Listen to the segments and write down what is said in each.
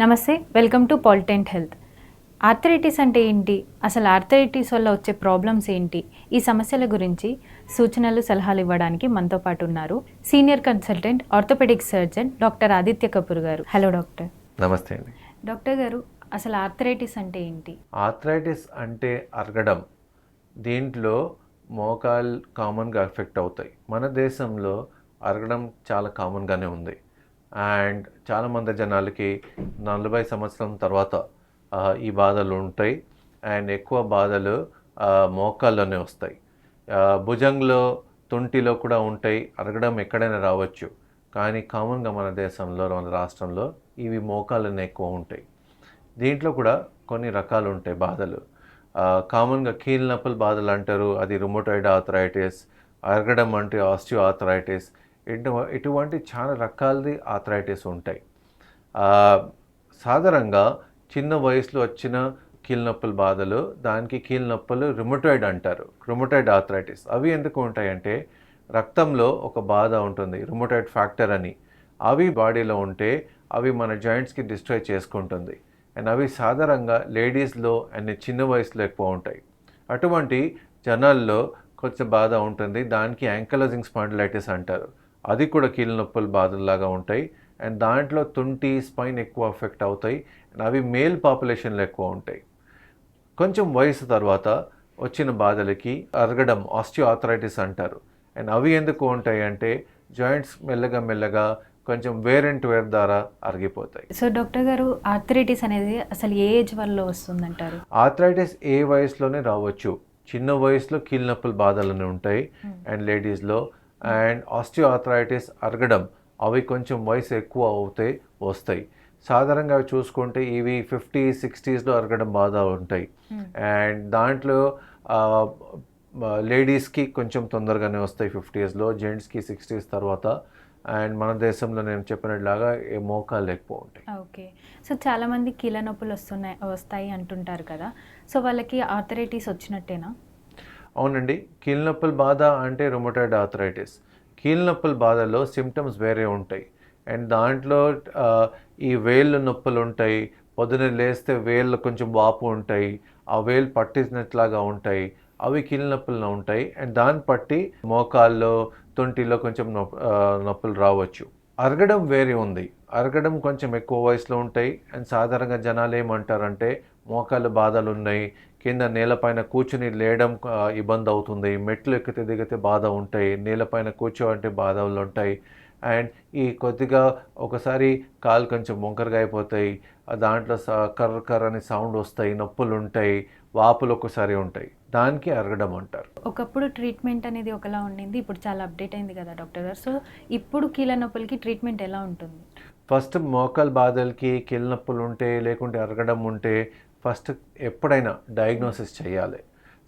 నమస్తే welcome to పాలిటెంట్ health. Arthritis అంటే ఏంటి? అసలు ఆర్థరైటిస్ వల్ల వచ్చే ప్రాబ్లమ్స్ ఏంటి? ఈ సమస్యల గురించి సూచనలు సలహాలు ఇవ్వడానికి మనతో పాటు ఉన్నారు senior consultant orthopaedic surgeon doctor Aditya Kapoor garu. Hello doctor నమస్తే అండి. డాక్టర్ గారు అసలు ఆర్థరైటిస్ అంటే ఏంటి? ఆర్థరైటిస్ అంటే అరగడం. దీంట్లో మోకాలు కామన్గా ఎఫెక్ట్ అవుతాయి. మన దేశంలో అరగడం చాలా కామన్గానే ఉంది. అండ్ చాలామంది జనాలకి నలభై సంవత్సరం తర్వాత ఈ బాధలు ఉంటాయి. అండ్ ఎక్కువ బాధలు మోకాల్లోనే వస్తాయి. భుజంలో తుంటిలో కూడా ఉంటాయి. అరగడం ఎక్కడైనా రావచ్చు. కానీ కామన్గా మన దేశంలో మన రాష్ట్రంలో ఇవి మోకాళ్ళనే ఎక్కువ ఉంటాయి. దీంట్లో కూడా కొన్ని రకాలు ఉంటాయి బాధలు. కామన్గా కీళ్ళ నొప్పుల బాధలు అంటారు. అది రుమోటాయిడ్ ఆథరైటిస్ అరగడం అంటే ఆస్టియో ఆథరైటిస్ ఎటు ఇటువంటి చాలా రకాలది ఆథరైటిస్ ఉంటాయి. సాధారణంగా చిన్న వయసులో వచ్చిన కీళ్ళ నొప్పుల బాధలు దానికి కీళ్ళ నొప్పులు అంటారు. రుమటోయిడ్ ఆథరైటిస్ అవి ఎందుకు ఉంటాయంటే రక్తంలో ఒక బాధ ఉంటుంది రుమటోయిడ్ ఫ్యాక్టర్ అని. అవి బాడీలో ఉంటే అవి మన జాయింట్స్కి డిస్ట్రాయ్ చేసుకుంటుంది. అండ్ అవి సాధారణంగా లేడీస్లో అండ్ చిన్న వయసులో ఎక్కువ ఉంటాయి. అటువంటి జనాల్లో కొంచెం బాధ ఉంటుంది దానికి యాంకలజింగ్ స్పాండిలైటిస్ అంటారు. అది కూడా కీళ్ళ నొప్పుల బాధల్లాగా ఉంటాయి. అండ్ దాంట్లో తుంటి స్పైన్ ఎక్కువ ఎఫెక్ట్ అవుతాయి. అండ్ అవి మేల్ పాపులేషన్లో ఎక్కువ ఉంటాయి. కొంచెం వయసు తర్వాత వచ్చిన బాధలకి అరగడం ఆస్టియో ఆథరైటిస్ అంటారు. అండ్ అవి ఎందుకు ఉంటాయి అంటే జాయింట్స్ మెల్లగా మెల్లగా కొంచెం వేర్ అండ్ వేర్ ద్వారా అరిగిపోతాయి. సో డాక్టర్ గారు ఆర్థరైటిస్ అనేది అసలు ఏ ఏజ్ వల్ల వస్తుందంటారు? ఆథరైటిస్ ఏ వయసులోనే రావచ్చు. చిన్న వయసులో కీళ్ళ నొప్పుల బాధలని ఉంటాయి. అండ్ లేడీస్లో అండ్ ఆస్టియో ఆథరైటిస్ అరగడం అవి కొంచెం వయసు ఎక్కువ అవుతాయి వస్తాయి. సాధారణంగా అవి చూసుకుంటే ఇవి ఫిఫ్టీ సిక్స్టీస్లో అరగడం బాధ ఉంటాయి. అండ్ దాంట్లో లేడీస్కి కొంచెం తొందరగానే వస్తాయి ఫిఫ్టీస్లో జెంట్స్కి సిక్స్టీస్ తర్వాత. అండ్ మన దేశంలో నేను చెప్పినట్లాగా ఏ మోకాలు ఎక్కువ ఉంటాయి. ఓకే. సో చాలామంది కీళ్ళ నొప్పులు వస్తున్నాయి వస్తాయి అంటుంటారు కదా. సో వాళ్ళకి ఆర్థరైటిస్ వచ్చినట్టేనా? అవునండి కీళ్ళ నొప్పుల బాధ అంటే రొమటైడ్ ఆథరైటిస్ కీళ్ళ నొప్పుల బాధలో సిమ్టమ్స్ వేరే ఉంటాయి. అండ్ దాంట్లో ఈ వేళ్ళు నొప్పులు ఉంటాయి పొద్దున లేస్తే వేళ్ళు కొంచెం వాపు ఉంటాయి ఆ వేలు పట్టినట్లాగా ఉంటాయి అవి కీళ్ళ నొప్పులు ఉంటాయి. అండ్ దాన్ని బట్టి మోకాల్లో తొంటిలో కొంచెం నొప్పులు రావచ్చు. అరగడం వేరే ఉంది. అరగడం కొంచెం ఎక్కువ వయసులో ఉంటాయి. అండ్ సాధారణంగా జనాలు ఏమంటారంటే మోకాలు బాధలు ఉన్నాయి కింద నేలపైన కూర్చుని లేయడం ఇబ్బంది అవుతుంది. మెట్లు ఎక్కితే దిగితే బాధ ఉంటాయి. నేలపైన కూర్చోవంటే బాధలు ఉంటాయి. అండ్ ఈ కొద్దిగా ఒకసారి కాలు కొంచెం వంకరగా అయిపోతాయి. దాంట్లో కర్ర కర్ర అని సౌండ్ వస్తాయి నొప్పులు ఉంటాయి వాపులు ఒకసారి ఉంటాయి. దానికి అరగడం అంటారు. ఒకప్పుడు ట్రీట్మెంట్ అనేది ఒకలా ఉండింది. ఇప్పుడు చాలా అప్డేట్ అయింది కదా డాక్టర్ గారు. సో ఇప్పుడు కీళ్ళ నొప్పులకి ట్రీట్మెంట్ ఎలా ఉంటుంది? ఫస్ట్ మోకాల్ బాధలకి కీళ్ళ నొప్పులు ఉంటే లేకుంటే అరగడం ఉంటే ఫస్ట్ ఎప్పుడైనా డయాగ్నోసిస్ చేయాలి.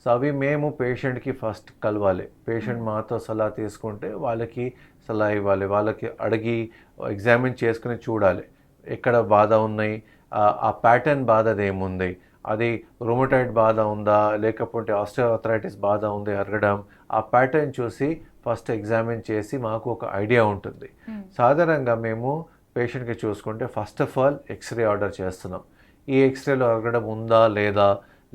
సో అవి మేము పేషెంట్కి ఫస్ట్ కలవాలి. పేషెంట్ మాతో సలహా తీసుకుంటే వాళ్ళకి సలహా ఇవ్వాలి. వాళ్ళకి అడిగి ఎగ్జామిన్ చేసుకుని చూడాలి. ఎక్కడ బాధ ఉన్నాయి? ఆ- ప్యాటర్న్ బాధది ఏముంది? అది రొమటైడ్ బాధ ఉందా? లేకపోతే ఆస్టియోఆథరైటిస్ బాధ ఉంది అరగడం? ఆ ప్యాటర్న్ చూసి ఫస్ట్ ఎగ్జామిన్ చేసి మాకు ఒక ఐడియా ఉంటుంది. సాధారణంగా మేము పేషెంట్కి చూసుకుంటే first of all x-ray order చేస్తున్నాం. ఈ ఎక్స్రేలో అరగడం ఉందా లేదా?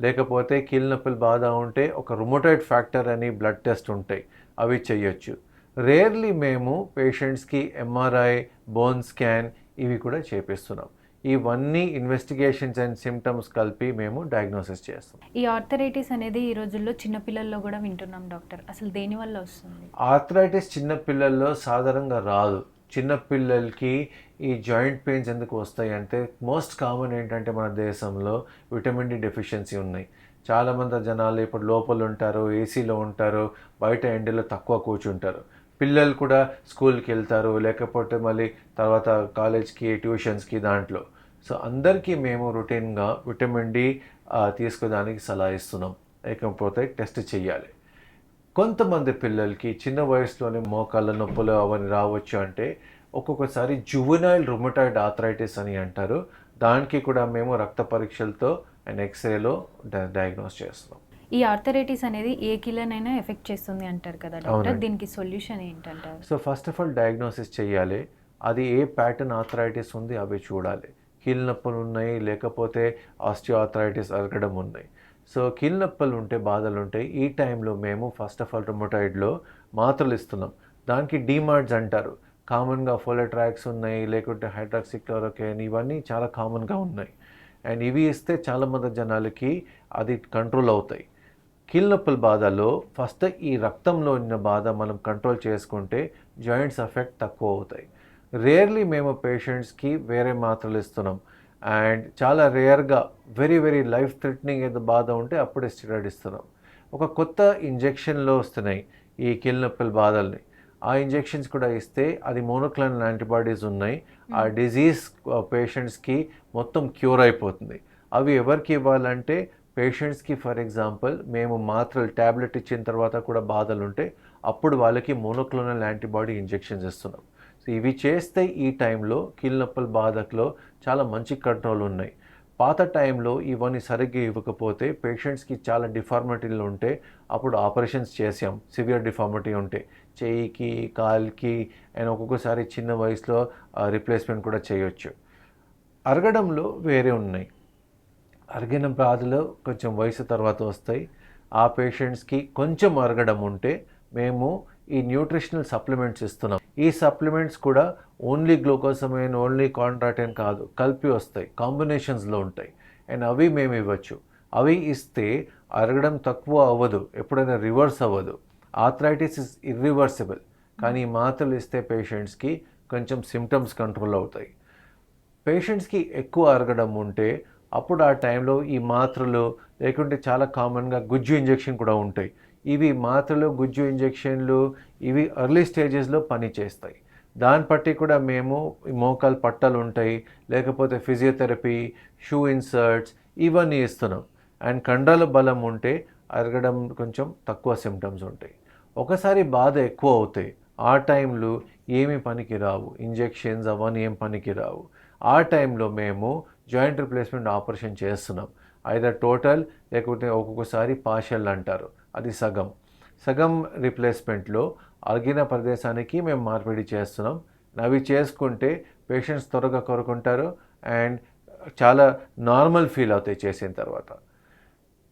లేకపోతే కీళ్ళ నొప్పులు బాధ ఉంటే ఒక రుమోటైడ్ ఫ్యాక్టర్ అని బ్లడ్ టెస్ట్ ఉంటాయి అవి చేయొచ్చు. రేర్లీ మేము పేషెంట్స్కి ఎంఆర్ఐ బోన్ స్కాన్ ఇవి కూడా చేపిస్తున్నాం. ఇవన్నీ ఇన్వెస్టిగేషన్స్ అండ్ సిమ్టమ్స్ కలిపి మేము డయాగ్నోసిస్ చేస్తాం ఈ ఆర్థరైటిస్ అనేది ఈ రోజుల్లో చిన్నపిల్లల్లో కూడా వింటున్నాం డాక్టర్. అసలు దేని వల్ల వస్తుంది? ఆర్థరైటిస్ చిన్న పిల్లల్లో సాధారణంగా రాదు. చిన్న పిల్లలకి ఈ జాయింట్ పెయిన్స్ ఎందుకు వస్తాయి అంటే మోస్ట్ కామన్ ఏంటంటే మన దేశంలో విటమిన్ డి డెఫిషియన్సీ ఉన్నాయి. చాలామంది జనాలు ఇప్పుడు లోపల ఉంటారు ఏసీలో ఉంటారు బయట ఎండలో తక్కువ కూర్చుంటారు. పిల్లలు కూడా స్కూల్కి వెళ్తారు లేకపోతే మళ్ళీ తర్వాత కాలేజ్కి ట్యూషన్స్కి దాంట్లో. సో అందరికీ మేము రొటీన్గా విటమిన్ డి తీసుకోవడానికి సలహా ఇస్తున్నాం. లేకపోతే టెస్ట్ చేయాలి. కొంతమంది పిల్లలకి చిన్న వయసులోనే మోకాళ్ళ నొప్పులు అవన్నీ రావచ్చు అంటే ఒక్కొక్కసారి జువెనైల్ రుమటాయిడ్ ఆథరైటిస్ అని అంటారు. దానికి కూడా మేము రక్త పరీక్షలతో అండ్ ఎక్స్రేలో డయాగ్నోస్ చేస్తున్నాం. ఈ ఆర్థరైటిస్ అనేది ఏ కీళ్ళనైనా ఎఫెక్ట్ చేస్తుంది అంటారు కదా డాక్టర్. దీనికి సొల్యూషన్ ఏంటంటారు? So first of all diagnosis చేయాలి. అది ఏ ప్యాటర్న్ ఆథరైటిస్ ఉంది అవి చూడాలి. కీళ్ళ నొప్పులు ఉన్నాయి లేకపోతే ఆస్టియోఆర్థరైటిస్ అరగడం ఉన్నాయి సో కీళ్ళ నొప్పులు ఉంటే బాధలు ఉంటాయి ఈ టైంలో మేము ఫస్ట్ ఆఫ్ ఆల్ రొమటైడ్లో మాత్రలు ఇస్తున్నాం. దానికి డీమార్ట్స్ అంటారు. కామన్గా ఫోలెట్రాక్స్ ఉన్నాయి లేకుంటే హైడ్రాక్సిక్లోరోకేన్ ఇవన్నీ చాలా కామన్గా ఉన్నాయి. అండ్ ఇవి ఇస్తే చాలామంది జనాలకి అది కంట్రోల్ అవుతాయి. కీళ్ళనొప్పుల బాధలో ఫస్ట్ ఈ రక్తంలో ఉన్న బాధ మనం కంట్రోల్ చేసుకుంటే జాయింట్స్ ఎఫెక్ట్ తక్కువ అవుతాయి. రేర్లీ మేము పేషెంట్స్కి వేరే మాత్రలు ఇస్తున్నాం. అండ్ చాలా రేర్గా వెరీ వెరీ లైఫ్ థ్రెటనింగ్ ఏదో బాధ ఉంటే అప్పుడే స్టిరాయిడ్ ఇస్తున్నాం. ఒక కొత్త ఇంజెక్షన్లో వస్తున్నాయి ఈ కీళ్ళనొప్పుల బాధల్ని. ఆ ఇంజెక్షన్స్ కూడా ఇస్తే అది మోనోక్లోనల్ యాంటీబాడీస్ ఉన్నాయి. ఆ డిజీజ్ పేషెంట్స్కి మొత్తం క్యూర్ అయిపోతుంది. అవి ఎవరికి ఇవ్వాలంటే పేషెంట్స్కి ఫర్ ఎగ్జాంపుల్ మేము మాత్రలు ట్యాబ్లెట్ ఇచ్చిన తర్వాత కూడా బాధలు ఉంటే అప్పుడు వాళ్ళకి మోనోక్లోనల్ యాంటీబాడీ ఇంజెక్షన్స్ ఇస్తున్నాం. సో ఇవి చేస్తే ఈ టైంలో కీళ్ళ నొప్పుల బాధలో చాలా మంచి కంట్రోల్ ఉన్నాయి. పాత టైంలో ఇవన్నీ సరిగ్గా ఇవ్వకపోతే పేషెంట్స్కి చాలా డిఫార్మిటీలు ఉంటే అప్పుడు ఆపరేషన్స్ చేసాం సివియర్ డిఫార్మిటీ ఉంటే. చేయికి కాల్కి అండ్ ఒక్కొక్కసారి చిన్న వయసులో రిప్లేస్మెంట్ కూడా చేయొచ్చు. అరగడంలో వేరే ఉన్నాయి. అరిగిన బాధలు కొంచెం వయసు తర్వాత వస్తాయి. ఆ పేషెంట్స్కి కొంచెం అరగడం ఉంటే మేము ఈ న్యూట్రిషనల్ సప్లిమెంట్స్ ఇస్తున్నాం. ఈ సప్లిమెంట్స్ కూడా ఓన్లీ గ్లూకోసమైన్ ఓన్లీ కాంట్రాటైన్ కాదు కలిపి వస్తాయి. కాంబినేషన్స్లో ఉంటాయి. అండ్ అవి మేము ఇవ్వచ్చు. అవి ఇస్తే అరగడం తక్కువ అవ్వదు. ఎప్పుడైనా రివర్స్ అవ్వదు. ఆథరైటిస్ ఇస్ ఇర్రివర్సిబుల్ కానీ ఈ మాత్రలు ఇస్తే పేషెంట్స్కి కొంచెం సిమ్టమ్స్ కంట్రోల్ అవుతాయి. పేషెంట్స్కి ఎక్కువ అరగడం ఉంటే అప్పుడు ఆ టైంలో ఈ మాత్రలు లేకుంటే చాలా కామన్గా గుజ్జు ఇంజెక్షన్ కూడా ఉంటాయి. ఇవి మాత్రలు గుజ్జు ఇంజెక్షన్లు ఇవి ఎర్లీ స్టేజెస్లో పని చేస్తాయి. దాన్ని బట్టి కూడా మేము ఈ మోకాలు పట్టలు ఉంటాయి లేకపోతే ఫిజియోథెరపీ షూ ఇన్సర్ట్స్ ఇవన్నీ ఇస్తున్నాం. అండ్ కండల బలం ఉంటే అరగడం కొంచెం తక్కువ సిమ్టమ్స్ ఉంటాయి. ఒకసారి బాధ ఎక్కువ అవుతాయి. ఆ టైంలో ఏమి పనికి రావు ఇంజెక్షన్స్ అవన్నీ ఏం పనికి రావు ఆ టైంలో మేము జాయింట్ రిప్లేస్మెంట్ ఆపరేషన్ చేస్తున్నాం. ఐదర్ టోటల్ లేకపోతే ఒక్కొక్కసారి పార్షల్ అంటారు. అది సగం. సగం రిప్లేస్మెంట్లో అరిగిన ప్రదేశానికి మేము మార్పిడి చేస్తున్నాం. అవి చేసుకుంటే పేషెంట్స్ త్వరగా కోరుకుంటారు అండ్ చాలా నార్మల్ ఫీల్ అవుతాయి చేసిన తర్వాత.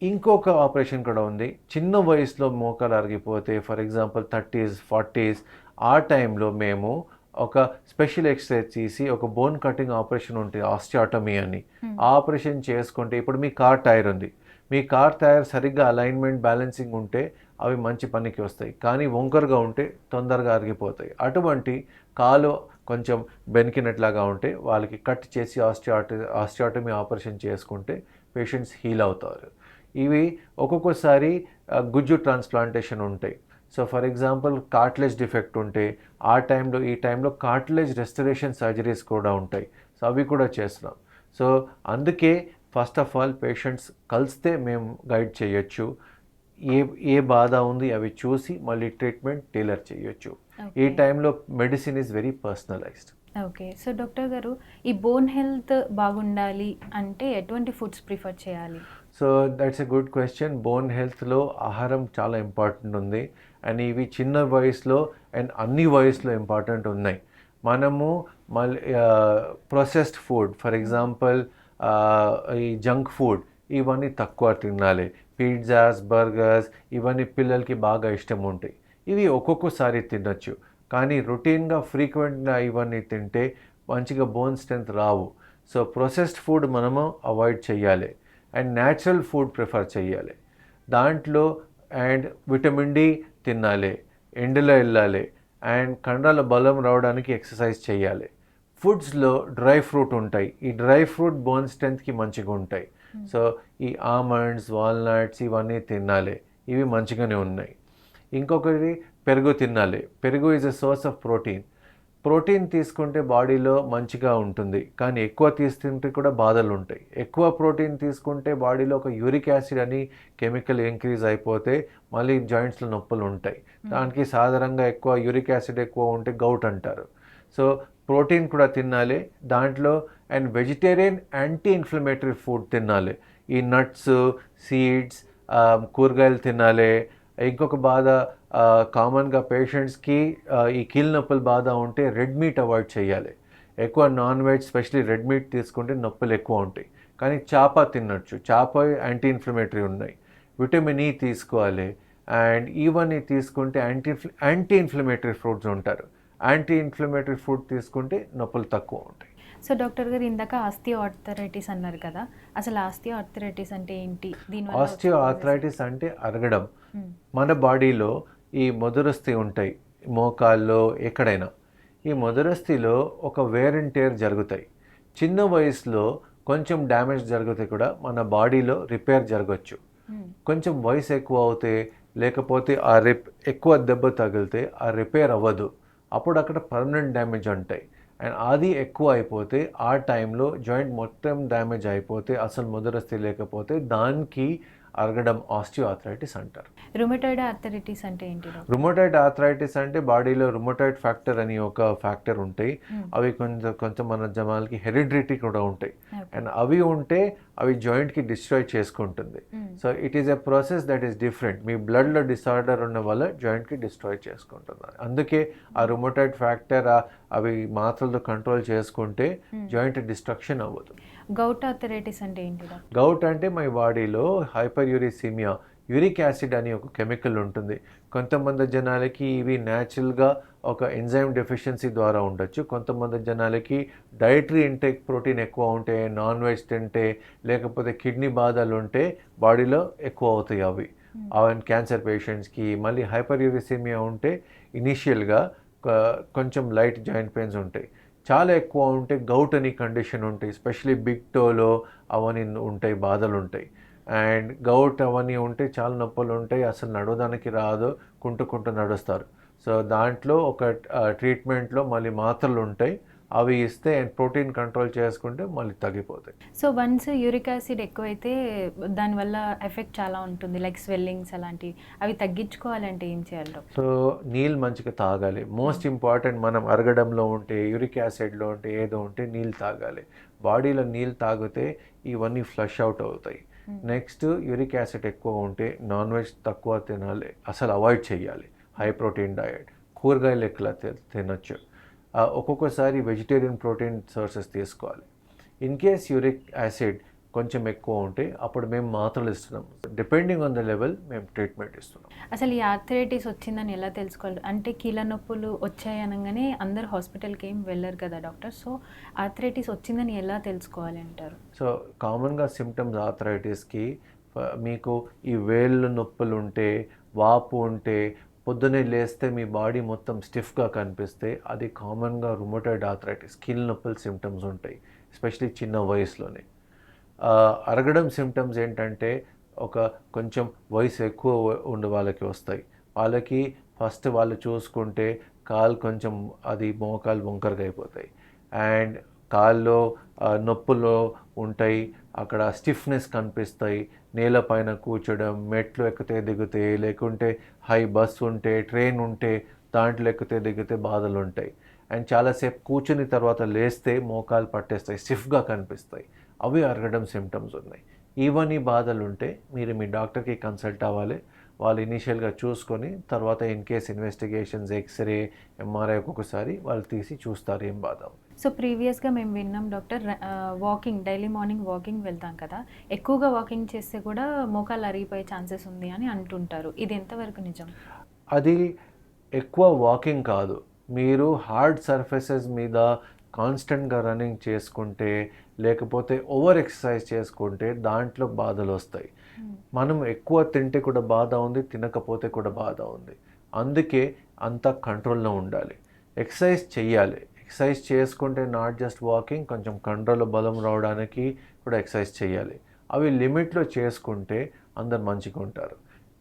ఇంకొక ఆపరేషన్ కూడా ఉంది. చిన్న వయసులో మోకాలు అరిగిపోతే ఫర్ ఎగ్జాంపుల్ థర్టీస్ ఫార్టీస్ ఆ టైంలో మేము ఒక స్పెషల్ ఎక్సర్సైజ్ తీసి ఒక బోన్ కటింగ్ ఆపరేషన్ ఉంటుంది ఆస్టియాటమీ అని. ఆ ఆపరేషన్ చేసుకుంటే ఇప్పుడు మీ కార్ టైర్ ఉంది. మీ కార్ టైర్ సరిగ్గా అలైన్మెంట్ బ్యాలెన్సింగ్ ఉంటే అవి మంచి పనికి వస్తాయి. కానీ వంకరగా ఉంటే తొందరగా అరిగిపోతాయి. అటువంటి కాలు కొంచెం బెనికినట్లాగా ఉంటే వాళ్ళకి కట్ చేసి ఆస్టియాట ఆస్టియాటమీ ఆపరేషన్ చేసుకుంటే పేషెంట్స్ హీల్ అవుతారు. ఇవి ఒక్కొక్కసారి గుజ్జు ట్రాన్స్ప్లాంటేషన్ ఉంటాయి. So for example cartilage defect ఉంటే ఆ టైంలో ఈ టైంలో కార్ట్లేజ్ రెస్టరేషన్ సర్జరీస్ కూడా ఉంటాయి. సో అవి కూడా చేస్తున్నాం. సో అందుకే ఫస్ట్ ఆఫ్ ఆల్ పేషెంట్స్ కలిస్తే మేము గైడ్ చేయొచ్చు. ఏ ఏ బాధ ఉంది అవి చూసి మళ్ళీ ట్రీట్మెంట్ టైలర్ చేయొచ్చు. ఈ టైంలో medicine is very personalised. Okay. So doctor garu ఈ బోన్ హెల్త్ బాగుండాలి అంటే ఎటువంటి ఫుడ్స్ ప్రిఫర్ చేయాలి? So that's a good question bone హెల్త్లో ఆహారం చాలా ఇంపార్టెంట్ ఉంది. అండ్ ఇవి చిన్న వయసులో అండ్ అన్ని వయసులో ఇంపార్టెంట్ ఉన్నాయి. మనము మళ్ళీ ప్రొసెస్డ్ ఫుడ్ ఫర్ ఎగ్జాంపుల్ ఈ జంక్ ఫుడ్ ఇవన్నీ తక్కువ తినాలి. పిజ్జాస్ బర్గర్స్ ఇవన్నీ పిల్లలకి బాగా ఇష్టం ఉంటాయి. ఇవి ఒక్కొక్కసారి తినొచ్చు. కానీ రొటీన్గా ఫ్రీక్వెంట్గా ఇవన్నీ తింటే మంచిగా బోన్ స్ట్రెంత్ రావు. సో ప్రొసెస్డ్ ఫుడ్ మనము అవాయిడ్ చేయాలి అండ్ న్యాచురల్ ఫుడ్ ప్రిఫర్ చేయాలి దాంట్లో అండ్ విటమిన్ డి తినాలి ఎండలో వెళ్ళాలి అండ్ కండల బలం రావడానికి ఎక్సర్సైజ్ చేయాలి ఫుడ్స్లో డ్రై ఫ్రూట్ ఉంటాయి. ఈ డ్రై ఫ్రూట్ బోన్ స్ట్రెంత్కి మంచిగా ఉంటాయి. సో ఈ ఆమండ్స్ వాల్నట్స్ ఇవన్నీ తినాలి ఇవి మంచిగానే ఉన్నాయి. ఇంకొకటి పెరుగు తినాలి పెరుగు is a source of protein protein తీసుకుంటే బాడీలో మంచిగా ఉంటుంది. కానీ ఎక్కువ తీసుకుంటే కూడా బాధలు ఉంటాయి. ఎక్కువ ప్రోటీన్ తీసుకుంటే బాడీలో ఒక యూరిక్ యాసిడ్ అని కెమికల్ ఇంక్రీజ్ అయిపోతే మళ్ళీ జాయింట్స్లో నొప్పులు ఉంటాయి. దానికి సాధారణంగా ఎక్కువ యూరిక్ యాసిడ్ ఎక్కువ ఉంటే గౌట్ అంటారు. సో ప్రోటీన్ కూడా తినాలి. దాంట్లో and vegetarian anti inflammatory food తినాలి. ఈ నట్స్ సీడ్స్ కూరగాయలు తినాలి. ఇంకొక బాధ కామన్గా పేషెంట్స్కి ఈ కీళ్ళ నొప్పుల బాధ ఉంటే రెడ్ మీట్ అవాయిడ్ చేయాలి. ఎక్కువ non veg specially red meat తీసుకుంటే నొప్పులు ఎక్కువ ఉంటాయి. కానీ చేప తినొచ్చు. చేప యాంటీ ఇన్ఫ్లమేటరీ ఉన్నాయి. విటమిన్ ఈ తీసుకోవాలి. అండ్ ఇవన్నీ తీసుకుంటే యాంటీ యాంటీ ఇన్ఫ్లమేటరీ ఫ్రూట్స్ ఉంటారు. యాంటీ ఇన్ఫ్లమేటరీ ఫుడ్ తీసుకుంటే నొప్పులు తక్కువ ఉంటాయి. సో డాక్టర్ గారు ఇందాక ఆస్టియో ఆర్థరైటిస్ అన్నారు కదా. అసలు ఆస్టియో ఆర్థరైటిస్ అంటే ఏంటి? వచ్చే ఆస్టియో ఆర్థరైటిస్ అంటే అరగడం. మన బాడీలో ఈ మొదరస్థి ఉంటాయి మోకాల్లో ఎక్కడైనా. ఈ మొదరస్థిలో ఒక వేర్ అండ్ టేర్ జరుగుతాయి. చిన్న వయసులో కొంచెం డ్యామేజ్ జరిగితే కూడా మన బాడీలో రిపేర్ జరగచ్చు. Hmm. కొంచెం వయసు ఎక్కువ అవుతే లేకపోతే ఆ రిప్ ఎక్కువ దెబ్బ తగిలితే ఆ రిపేర్ అవ్వదు. అప్పుడు అక్కడ పర్మనెంట్ డ్యామేజ్ ఉంటాయి. అండ్ అది ఎక్కువ అయిపోతే ఆ టైంలో జాయింట్ మొత్తం డ్యామేజ్ అయిపోతే అసలు మొదరస్థి లేకపోతే దానికి అరగడం ఆస్టియో ఆర్థరైటిస్ అంటారు. రుమటాయిడ్ ఆర్థరైటిస్ అంటే ఏంటి డాక్టర్ రుమోటైడ్ ఆర్థరైటిస్ అంటే బాడీలో రుమోటైడ్ ఫ్యాక్టర్ అని ఒక ఫ్యాక్టర్ ఉంటాయి. Hmm. అవి కొంచెం కొంచెం మన జనాలకి హెరిడిటీ కూడా ఉంటాయి. అండ్ అవి ఉంటే అవి జాయింట్కి డిస్ట్రాయ్ చేసుకుంటుంది. Hmm. So it is a process that is different మీ బ్లడ్లో డిసార్డర్ ఉన్న వల్ల జాయింట్కి డిస్ట్రాయ్ చేసుకుంటుంది. అందుకే ఆ రుమోటైడ్ ఫ్యాక్టర్ అవి మాత్రలతో కంట్రోల్ చేసుకుంటే జాయింట్ డిస్ట్రక్షన్ అవ్వదు. గౌట్ ఆర్థరైటిస్ అంటే ఏంటి గౌట్ అంటే మన బాడీలో హైపర్ యూరిసీమియా యూరిక్ యాసిడ్ అని ఒక కెమికల్ ఉంటుంది. కొంతమంది జనాలకి ఇవి న్యాచురల్గా ఒక ఎంజైమ్ డెఫిషియన్సీ ద్వారా ఉండొచ్చు. కొంతమంది జనాలకి డైటరీ ఇంటేక్ ప్రోటీన్ ఎక్కువ ఉంటే నాన్ వెజ్ తింటే లేకపోతే కిడ్నీ బాధలు ఉంటే బాడీలో ఎక్కువ అవుతాయి అవి. అవన్ క్యాన్సర్ పేషెంట్స్కి మళ్ళీ హైపర్ యూరిసీమియా ఉంటే ఇనీషియల్గా కొంచెం లైట్ జాయింట్ పెయిన్స్ ఉంటాయి. చాలా ఎక్కువ ఉంటే గౌట్ అని కండిషన్ ఉంటాయి స్పెషలీ బిగ్ టోలో అవన్నీ ఉంటాయి బాధలు ఉంటాయి. అండ్ గౌట్ అవన్నీ ఉంటే చాలా నొప్పులు ఉంటాయి అసలు నడవడానికి రాదు కుంటుకుంటూ నడుస్తారు. సో దాంట్లో ఒక ట్రీట్మెంట్లో మళ్ళీ మాత్రలు ఉంటాయి. అవి ఇస్తే ప్రోటీన్ కంట్రోల్ చేసుకుంటే మళ్ళీ తగ్గిపోతాయి. సో వన్స్ యూరిక్ యాసిడ్ ఎక్కువైతే దానివల్ల ఎఫెక్ట్ చాలా ఉంటుంది లైక్ స్వెల్లింగ్స్ అలాంటివి అవి తగ్గించుకోవాలంటే ఏం చేయాలి సో నీళ్ళు మంచిగా తాగాలి. మోస్ట్ ఇంపార్టెంట్ మనం అరగడంలో ఉంటే యూరిక్ యాసిడ్లో ఉంటే ఏదో ఉంటే నీళ్ళు తాగాలి. బాడీలో నీళ్ళు తాగితే ఇవన్నీ ఫ్లష్ అవుట్ అవుతాయి. నెక్స్ట్ యూరిక్ యాసిడ్ ఎక్కువ ఉంటే నాన్ వెజ్ తక్కువ తినాలి. అసలు అవాయిడ్ చేయాలి. హై ప్రోటీన్ డయట్ కూరగాయలు ఎక్కువ తినొచ్చు. ఒక్కొక్కసారి వెజిటేరియన్ ప్రోటీన్ సోర్సెస్ తీసుకోవాలి. ఇన్ కేస్ యూరిక్ యాసిడ్ కొంచెం ఎక్కువ ఉంటే అప్పుడు మేము మాత్రలు ఇస్తున్నాం. డిపెండింగ్ ఆన్ ద లెవెల్ మేము ట్రీట్మెంట్ ఇస్తున్నాం. అసలు ఈ ఆర్థరైటిస్ వచ్చిందని ఎలా తెలుసుకోవాలి? అంటే కీళ్ళ నొప్పులు వచ్చాయి అనగానే అందరు హాస్పిటల్కి ఏం వెళ్ళరు కదా డాక్టర్ సో ఆర్థరైటిస్ వచ్చిందని ఎలా తెలుసుకోవాలి అంటారు? సో కామన్గా సిమ్టమ్స్ ఆర్థరైటిస్కి మీకు ఈ వేళ్ళు నొప్పులు ఉంటే వాపు ఉంటే పొద్దున్నే లేస్తే మీ బాడీ మొత్తం స్టిఫ్గా కనిపిస్తే అది కామన్గా రుమోటైడ్ ఆథరైటిస్ కీళ్ళ నొప్పుల సిమ్టమ్స్ ఉంటాయి ఎస్పెషలీ చిన్న వయసులోనే. అరగడం సిమ్టమ్స్ ఏంటంటే ఒక కొంచెం వయసు ఎక్కువ ఉండే వాళ్ళకి వస్తాయి. వాళ్ళకి ఫస్ట్ వాళ్ళు చూసుకుంటే కాలు కొంచెం అది మోకాలు వంకరగా అయిపోతాయి. అండ్ కాల్లో నొప్పులో నొప్పులు ఉంటాయి. అక్కడ స్టిఫ్నెస్ కనిపిస్తాయి. నేలపైన కూర్చోడం మెట్లు ఎక్కితే దిగితే లేకుంటే హై బస్ ఉంటే ట్రైన్ ఉంటే దాంట్లో ఎక్కితే దిగితే బాధలు ఉంటాయి. అండ్ చాలాసేపు కూర్చుని తర్వాత లేస్తే మోకాలు పట్టేస్తాయి స్టిఫ్గా కనిపిస్తాయి. అవి అరగడం సిమ్టమ్స్ ఉన్నాయి. ఇవన్నీ బాధలు ఉంటే మీరు మీ డాక్టర్కి కన్సల్ట్ అవ్వాలి. వాళ్ళు ఇనీషియల్గా చూసుకొని తర్వాత in case investigations x-ray MRI ఒక్కొక్కసారి వాళ్ళు తీసి చూస్తారు ఏం బాధ. ఉంది. సో ప్రీవియస్గా మేము విన్నాం doctor walking daily morning walking వెళ్తాం కదా. ఎక్కువగా వాకింగ్ చేస్తే కూడా మోకాలు అరిగిపోయే ఛాన్సెస్ ఉంది అని అంటుంటారు. ఇది ఎంతవరకు నిజం? అది ఎక్కువ వాకింగ్ కాదు. మీరు హార్డ్ సర్ఫేసెస్ మీద కాన్స్టెంట్గా రన్నింగ్ చేసుకుంటే లేకపోతే ఓవర్ ఎక్సర్సైజ్ చేసుకుంటే దాంట్లో బాధలు వస్తాయి. మనం ఎక్కువ తింటే కూడా బాధ ఉంది తినకపోతే కూడా బాధ ఉంది. అందుకే అంత కంట్రోల్లో ఉండాలి. ఎక్సర్సైజ్ చెయ్యాలి. ఎక్సర్సైజ్ చేసుకుంటే నాట్ జస్ట్ వాకింగ్ కొంచెం కంట్రోల్లో బలం రావడానికి కూడా ఎక్సర్సైజ్ చేయాలి. అవి లిమిట్లో చేసుకుంటే అందరు మంచిగా ఉంటారు.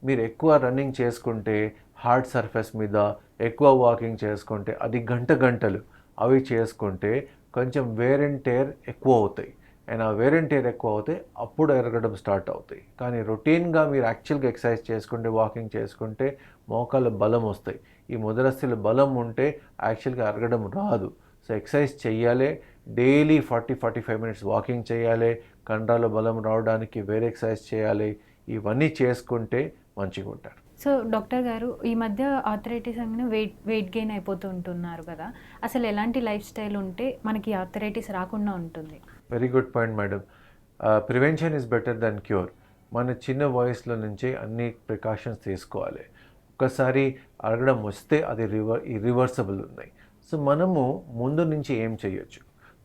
మీరు ఎక్కువ రన్నింగ్ చేసుకుంటే హార్డ్ సర్ఫేస్ మీద ఎక్కువ వాకింగ్ చేసుకుంటే అది గంట గంటలు అవి చేసుకుంటే కొంచెం వేర్ అండ్ టేర్ ఎక్కువ అవుతాయి. అండ్ ఆ వేర్ అండ్ టేర్ ఎక్కువ అవుతాయి అప్పుడు ఎరగడం స్టార్ట్ అవుతాయి. కానీ రొటీన్గా మీరు యాక్చువల్గా ఎక్సర్సైజ్ చేసుకుంటే వాకింగ్ చేసుకుంటే మోకాళ్ళ బలం వస్తాయి. ఈ ముదరస్థిలో బలం ఉంటే యాక్చువల్గా అరగడం రాదు. సో ఎక్సర్సైజ్ చెయ్యాలి. Daily forty forty five minutes walking చేయాలి కండరాల బలం రావడానికి వేరే ఎక్సర్సైజ్ చేయాలి. ఇవన్నీ చేసుకుంటే మంచిగా ఉంటారు. సో డాక్టర్ గారు ఈ మధ్య ఆర్థరైటిస్ అనేది వెయిట్ వెయిట్ గెయిన్ అయిపోతూ ఉంటున్నారు కదా. అసలు ఎలాంటి లైఫ్ స్టైల్ ఉంటే మనకి ఆర్థరైటిస్ రాకుండా ఉంటుంది? Very good point madam prevention is better then cure మన చిన్న వయసులో నుంచే అన్ని ప్రికాషన్స్ తీసుకోవాలి. ఒకసారి అడగడం వస్తే అది రివర్ ఇరివర్సబుల్ ఉన్నాయి. సో మనము ముందు నుంచి ఏం చేయొచ్చు?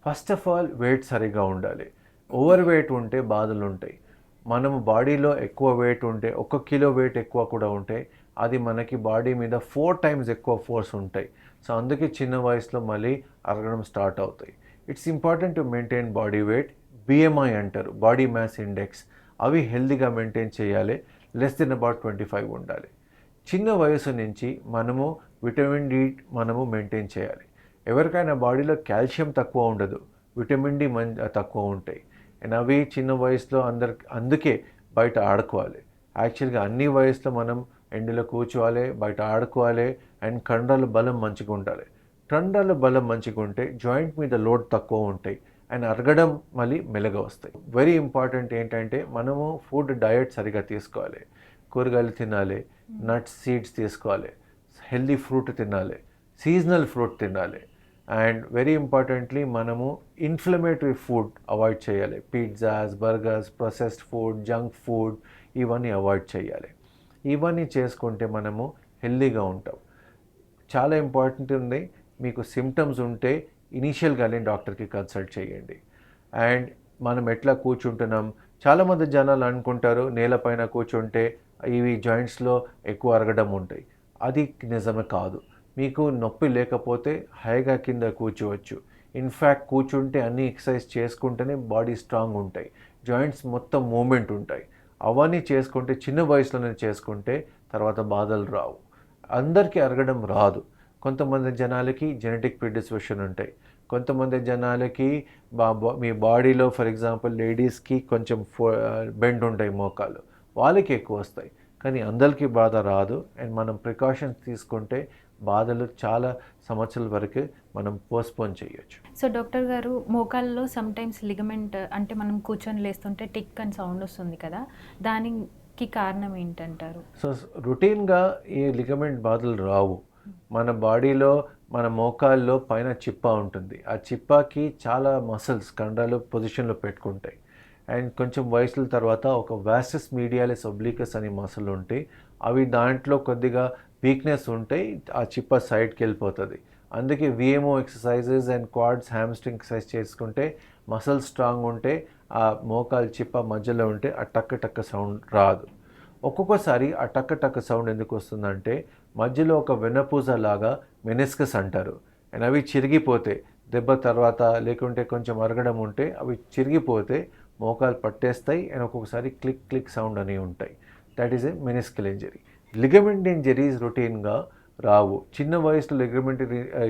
ఫస్ట్ ఆఫ్ ఆల్ వెయిట్ సరిగా ఉండాలి. ఓవర్ వెయిట్ ఉంటే బాధలు ఉంటాయి. మనము బాడీలో ఎక్కువ వెయిట్ ఉంటే ఒక కిలో వెయిట్ ఎక్కువ కూడా ఉంటే అది మనకి బాడీ మీద ఫోర్ టైమ్స్ ఎక్కువ ఫోర్స్ ఉంటాయి. సో అందుకే చిన్న వయసులో మళ్ళీ అరగడం స్టార్ట్ అవుతాయి. It's important to maintain body weight BMI అంటారు. బాడీ మ్యాస్ ఇండెక్స్ అవి హెల్తీగా మెయింటైన్ చేయాలి. Less then about twenty five ఉండాలి. చిన్న వయసు నుంచి మనము విటమిన్ డి మనము మెయింటైన్ చేయాలి. ఎవరికైనా బాడీలో కాల్షియం తక్కువ ఉండదు. విటమిన్ డి మం తక్కువ ఉంటాయి. అండ్ అవి చిన్న వయసులో అందరి అందుకే బయట ఆడుకోవాలి. యాక్చువల్గా అన్ని వయసులో మనం ఎండలో కూర్చోవాలి బయట ఆడుకోవాలి అండ్ కండరాల బలం మంచిగా ఉండాలి. కండరాల బలం మంచిగా ఉంటే జాయింట్ మీద లోడ్ తక్కువ ఉంటాయి. అండ్ అరగడం మళ్ళీ మెలగ వస్తాయి. వెరీ ఇంపార్టెంట్ ఏంటంటే మనము ఫుడ్ డయట్ సరిగా తీసుకోవాలి. కూరగాయలు తినాలి నట్స్ సీడ్స్ తీసుకోవాలి హెల్దీ ఫ్రూట్ తినాలి సీజనల్ ఫ్రూట్ తినాలి. అండ్ వెరీ ఇంపార్టెంట్లీ మనము ఇన్ఫ్లమేటరీ ఫుడ్ అవాయిడ్ చేయాలి. Pizzas burgers processed food junk food ఇవన్నీ అవాయిడ్ చేయాలి. ఇవన్నీ చేసుకుంటే మనము హెల్దీగా ఉంటాం. చాలా ఇంపార్టెంట్ ఉంది. మీకు సిమ్టమ్స్ ఉంటే ఇనీషియల్గానే డాక్టర్కి కన్సల్ట్ చేయండి. అండ్ మనం ఎట్లా కూర్చుంటున్నాం? చాలామంది జనాలు అనుకుంటారు నేలపైన కూర్చుంటే ఇవి జాయింట్స్లో ఎక్కువ అరగడం ఉంటాయి. అది నిజమే కాదు. మీకు నొప్పి లేకపోతే హైగా కింద కూర్చోవచ్చు. ఇన్ఫ్యాక్ట్ కూర్చుంటే అన్ని ఎక్సర్సైజ్ చేసుకుంటేనే బాడీ స్ట్రాంగ్ ఉంటాయి. జాయింట్స్ మొత్తం మూమెంట్ ఉంటాయి. అవన్నీ చేసుకుంటే చిన్న వయసులోనే చేసుకుంటే తర్వాత బాధలు రావు. అందరికీ అరగడం రాదు. కొంతమంది జనాలకి జెనెటిక్ ప్రిడిస్పెషన్ ఉంటాయి. కొంతమంది జనాలకి బా- మీ బాడీలో ఫర్ ఎగ్జాంపుల్ లేడీస్కి కొంచెం బెండ్ ఉంటాయి మోకాలు. వాళ్ళకి ఎక్కువ వస్తాయి. కానీ అందరికీ బాధ రాదు. అండ్ మనం ప్రికాషన్స్ తీసుకుంటే బాధలు చాలా సంవత్సరాల వరకు మనం పోస్ట్పోన్ చేయొచ్చు. సో డాక్టర్ గారు మోకాల్లో సమ్ టైమ్స్ లిగమెంట్ అంటే మనం కూర్చొని లేస్తుంటే టిక్ అని సౌండ్ వస్తుంది కదా దానికి కారణం ఏంటంటారు? సో రొటీన్గా ఈ లిగమెంట్ బాధలు రావు. మన బాడీలో మన మోకాల్లో పైన చిప్ప ఉంటుంది. ఆ చిప్పాకి చాలా మసిల్స్ కండరాలు పొజిషన్లో పెట్టుకుంటాయి. అండ్ కొంచెం వయసుల తర్వాత ఒక వ్యాసస్ మీడియాలెస్ అబ్లికస్ అనే మసలు ఉంటాయి అవి దాంట్లో కొద్దిగా వీక్నెస్ ఉంటాయి ఆ చిప్ప సైడ్కి వెళ్ళిపోతుంది అందుకే VMO exercises and quads hamstring exercise చేసుకుంటే మసల్ స్ట్రాంగ్ ఉంటే ఆ మోకాలు చిప్ప మధ్యలో ఉంటే ఆ టక్క టక్క సౌండ్ రాదు. ఒక్కొక్కసారి ఆ టక్క టక్క సౌండ్ ఎందుకు వస్తుందంటే మధ్యలో ఒక వెనపూజ లాగా మెనిస్కస్ అంటారు. అండ్ అవి చిరిగిపోతే దెబ్బ తర్వాత లేకుంటే కొంచెం అరగడం ఉంటే అవి చిరిగిపోతే మోకాలు పట్టేస్తాయి అండ్ ఒక్కొక్కసారి క్లిక్ క్లిక్ సౌండ్ అనేవి ఉంటాయి. That is a meniscal injury ligament injuries రొటీన్గా రావు. చిన్న వయసులో లిగమెంట్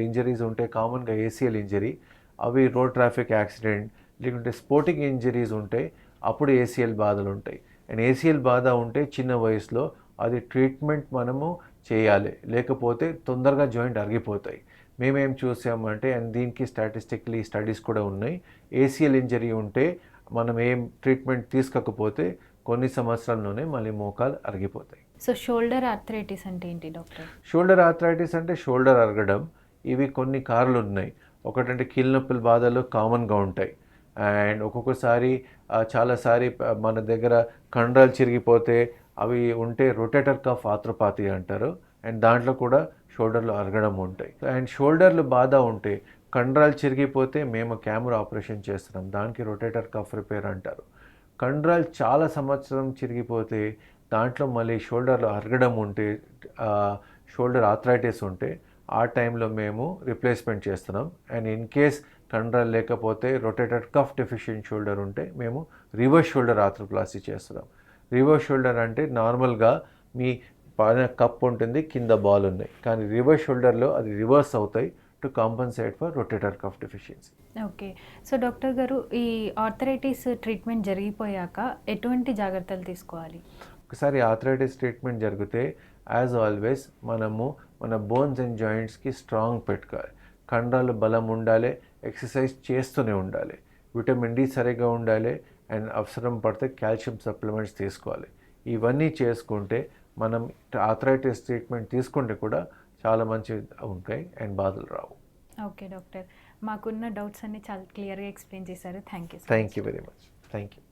ఇంజరీస్ uh, ఉంటే కామన్గా ఏసీఎల్ ఇంజరీ అవి రోడ్ ట్రాఫిక్ యాక్సిడెంట్ లేకుంటే స్పోర్టింగ్ ఇంజరీస్ ఉంటే అప్పుడు ఏసీఎల్ బాధలు ఉంటాయి. అండ్ ఏసీఎల్ బాధ ఉంటే చిన్న వయసులో అది ట్రీట్మెంట్ మనము చేయాలి. లేకపోతే తొందరగా జాయింట్ అరిగిపోతాయి. మేమేం చూసామంటే అండ్ దీనికి స్టాటిస్టిక్లీ స్టడీస్ కూడా ఉన్నాయి. ఏసీఎల్ ఇంజరీ ఉంటే మనం ఏం ట్రీట్మెంట్ తీసుకోకపోతే కొన్ని సంవత్సరాల్లోనే మళ్ళీ మోకాలు అరిగిపోతాయి. సో షోల్డర్ ఆర్థరైటిస్ అంటే ఏంటి డాక్టర్? షోల్డర్ ఆర్థరైటిస్ అంటే షోల్డర్ అరగడం. ఇవి కొన్ని కారణాలు ఉన్నాయి ఒకటంటే కీళ్ళ నొప్పుల బాధలు కామన్గా ఉంటాయి. అండ్ ఒక్కొక్కసారి చాలాసారి మన దగ్గర కండరాలు చిరిగిపోతే అవి ఉంటే రొటేటర్ కఫ్ ఆత్రపాతి అంటారు. అండ్ దాంట్లో కూడా షోల్డర్లు అరగడం ఉంటాయి. అండ్ షోల్డర్లు బాధ ఉంటే కండరాలు చిరిగిపోతే మేము కెమెరా ఆపరేషన్ చేస్తున్నాం. దానికి రొటేటర్ కఫ్ రిపేర్ అంటారు. కండరాలు చాలా సంవత్సరం చిరిగిపోతే దాంట్లో మళ్ళీ షోల్డర్లో అరగడం ఉంటే షోల్డర్ ఆథరైటిస్ ఉంటే ఆ టైంలో మేము రిప్లేస్మెంట్ చేస్తున్నాం. అండ్ ఇన్ కేస్ కండరాలు లేకపోతే రొటేటెడ్ కఫ్ డెఫిషియెంట్ షోల్డర్ ఉంటే మేము రివర్స్ షోల్డర్ ఆథ్రోప్లాస్టీ చేస్తున్నాం. రివర్స్ షోల్డర్ అంటే నార్మల్గా మీ పైన కప్ ఉంటుంది కింద బాల్ ఉన్నాయి. కానీ రివర్స్ షోల్డర్లో అది రివర్స్ అవుతాయి. To compensate for rotator cuff deficiency okay so doctor గారు ఈ ఆర్థరైటిస్ ట్రీట్మెంట్ జరిగిపోయాక ఎటువంటి జాగ్రత్తలు తీసుకోవాలి? ఒకసారి ఆథరైటిస్ ట్రీట్మెంట్ జరిగితే యాజ్ ఆల్వేస్ మనము మన బోన్స్ అండ్ జాయింట్స్కి స్ట్రాంగ్ పెట్టుకోవాలి. కండరాలు బలం ఉండాలి ఎక్సర్సైజ్ చేస్తూనే ఉండాలి. విటమిన్ డి సరిగా ఉండాలి అండ్ అవసరం పడితే కాల్షియం సప్లిమెంట్స్ తీసుకోవాలి. ఇవన్నీ చేసుకుంటే మనం ఆథరైటిస్ ట్రీట్మెంట్ తీసుకుంటే కూడా చాలా మంచి ఉంటాయి అండ్ బాధలు రావు. Okay doctor. మాకున్న డౌట్స్ అన్ని చాలా క్లియర్గా ఎక్స్ప్లెయిన్ చేశారు. Thank you thank you very much. Thank you